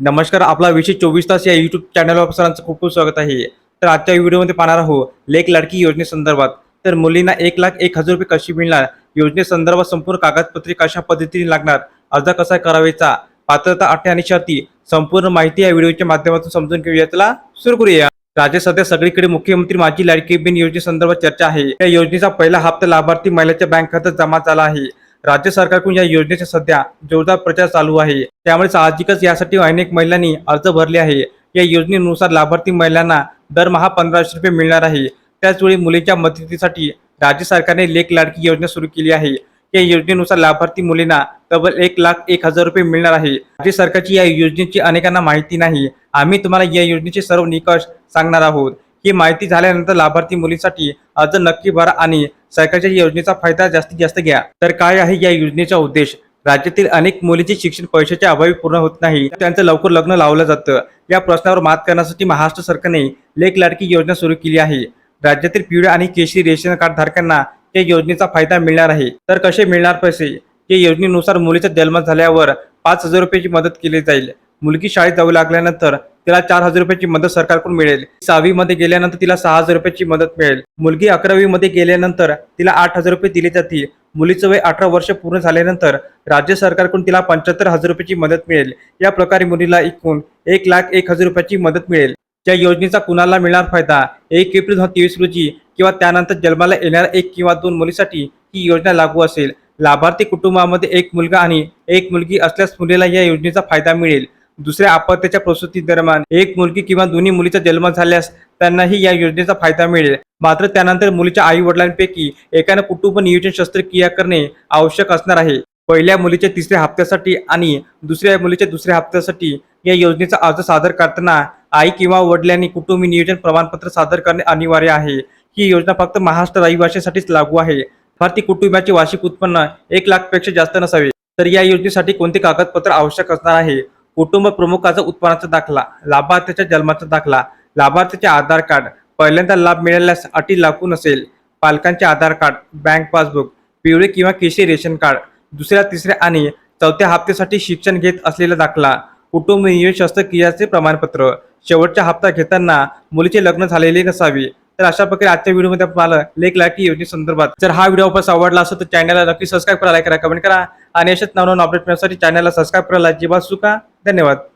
नमस्कार आपला विशेष चोवीस तास या युट्यूब चॅनलवर सरांचं खूप खूप स्वागत आहे. तर आजच्या व्हिडिओमध्ये पाहणार आहोत लेख लाडकी योजनेसंदर्भात तर मुलींना एक लाख एक हजार रुपये कशी मिळणार? योजनेसंदर्भात संपूर्ण कागदपत्रे कशा पद्धतीने लागणार? अर्ज कसा करावायचा पात्रता अटी आणि शर्ती संपूर्ण माहिती या व्हिडिओच्या माध्यमातून समजून घेऊया. चला सुरू करूया. राज्य सध्या सगळीकडे मुख्यमंत्री माझी लाडकी बहीण योजनेसंदर्भात चर्चा आहे. या योजनेचा पहिला हप्ता लाभार्थी महिलाच्या बँक खात्यात जमा झाला आहे. राज्य सरकारकडून या योजनेचा सध्या जोरदार प्रचार चालू आहे. त्यामुळे साहजिकच यासाठी अनेक महिलांनी अर्ज भरले आहे. या योजनेनुसार लाभार्थी महिलांना दरमहा पंधराशे रुपये मिळणार आहे. त्याचवेळी मुलीच्या मदतीसाठी राज्य सरकारने लेख लाडकी योजना सुरू केली आहे. या योजनेनुसार लाभार्थी मुलींना तब्बल एक लाख एक हजार रुपये मिळणार आहे. राज्य सरकारची या योजनेची अनेकांना माहिती नाही. आम्ही तुम्हाला या योजनेचे सर्व निकष सांगणार आहोत. ही माहिती झाल्यानंतर लाभार्थी मुलींसाठी अर्ज नक्की भरा आणि सरकारच्या योजनेचा फायदा जास्तीत जास्त घ्या. तर काय आहे या योजनेचा उद्देश? राज्यातील अनेक मुलींचे शिक्षण पैशाच्या अभावी पूर्ण होत नाही. त्यांचं लवकर लग्न लावलं जातं. या प्रश्नावर मात करण्यासाठी महाराष्ट्र सरकारने लेख लाडकी योजना सुरू केली आहे. राज्यातील पिवळ्या आणि केशरी रेशन कार्ड धारकांना या योजनेचा फायदा मिळणार आहे. तर कसे मिळणार पैसे? या योजनेनुसार मुलीचा जन्म झाल्यावर पाच हजार रुपयाची मदत केली जाईल. मुलगी शाळेत जाऊ लागल्यानंतर तिला चार हजार रुपयाची मदत सरकारकडून मिळेल. सहावी मध्ये गेल्यानंतर तिला सहा हजार रुपयाची मदत मिळेल. मुलगी अकरावी मध्ये गेल्यानंतर तिला आठ हजार रुपये दिले जातील. मुलीचं वय अठरा वर्ष पूर्ण झाल्यानंतर राज्य सरकारकडून तिला पंच्याहत्तर हजार रुपयाची मदत मिळेल. या प्रकारे मुलीला एकूण एक लाख एक हजार रुपयाची मदत मिळेल. या योजनेचा कुणाला मिळणार फायदा? एक एप्रिल दोन हजार तेवीस रोजी किंवा त्यानंतर जन्माला येणाऱ्या एक किंवा दोन मुलीसाठी ही योजना लागू असेल. लाभार्थी कुटुंबामध्ये एक मुलगा आणि एक मुलगी असल्यास मुलीला या योजनेचा फायदा मिळेल. दुसऱ्या अपत्याच्या प्रसूती दरम्यान एक मुलगी किंवा दोन्ही मुलीचा जन्म झाल्यास त्यांनाही या योजनेचा फायदा मिळेल. मात्र त्यानंतर मुलीच्या आई वडिलांपैकी एकाने कुटुंब नियोजन शस्त्रक्रिया करणे आवश्यक असणार आहे. पहिल्या मुलीच्या तिसऱ्या हप्त्यासाठी आणि दुसऱ्या मुलीच्या दुसऱ्या हप्त्यासाठी या योजनेचा अर्ज सादर करताना आई किंवा वडिलांनी कुटुंबी नियोजन प्रमाणपत्र सादर करणे अनिवार्य आहे. ही योजना फक्त महाराष्ट्र रहिवाशासाठीच लागू आहे. भारतीय कुटुंबाचे वार्षिक उत्पन्न एक लाखपेक्षा जास्त नसावे. तर या योजनेसाठी कोणते कागदपत्र आवश्यक असणार आहे? कुटुंब प्रमुखाचा उत्पन्नाचा दाखला लाभार्थ्याच्या जन्माचा दाखला लाभार्थ्याचे आधार कार्ड पहिल्यांदा लाभ मिळाल्यास अटी लागू नसेल पालकांचे आधार कार्ड बँक पासबुक पिवळे किंवा केशरी रेशन कार्ड दुसऱ्या तिसऱ्या आणि चौथ्या हप्त्यासाठी शिक्षण घेत असलेला दाखला कुटुंब नियोजन शस्त्रक्रियाचे प्रमाणपत्र शेवटचा हप्ता घेताना मुलीचे लग्न झालेले नसावे. तर अशा प्रकारे आजच्या व्हिडिओमध्ये आपल्याला लेख लाडकी योजनेसंदर्भात जर हा व्हिडिओ आपण आवडला असेल तर चॅनलला नक्की सबस्क्राईब करा लाईक करा कमेंट करा आणि अशाच नवनवीन अपडेट मिळण्यासाठी चॅनलला सबस्क्राईब करायला अजिबात चुका धन्यवाद.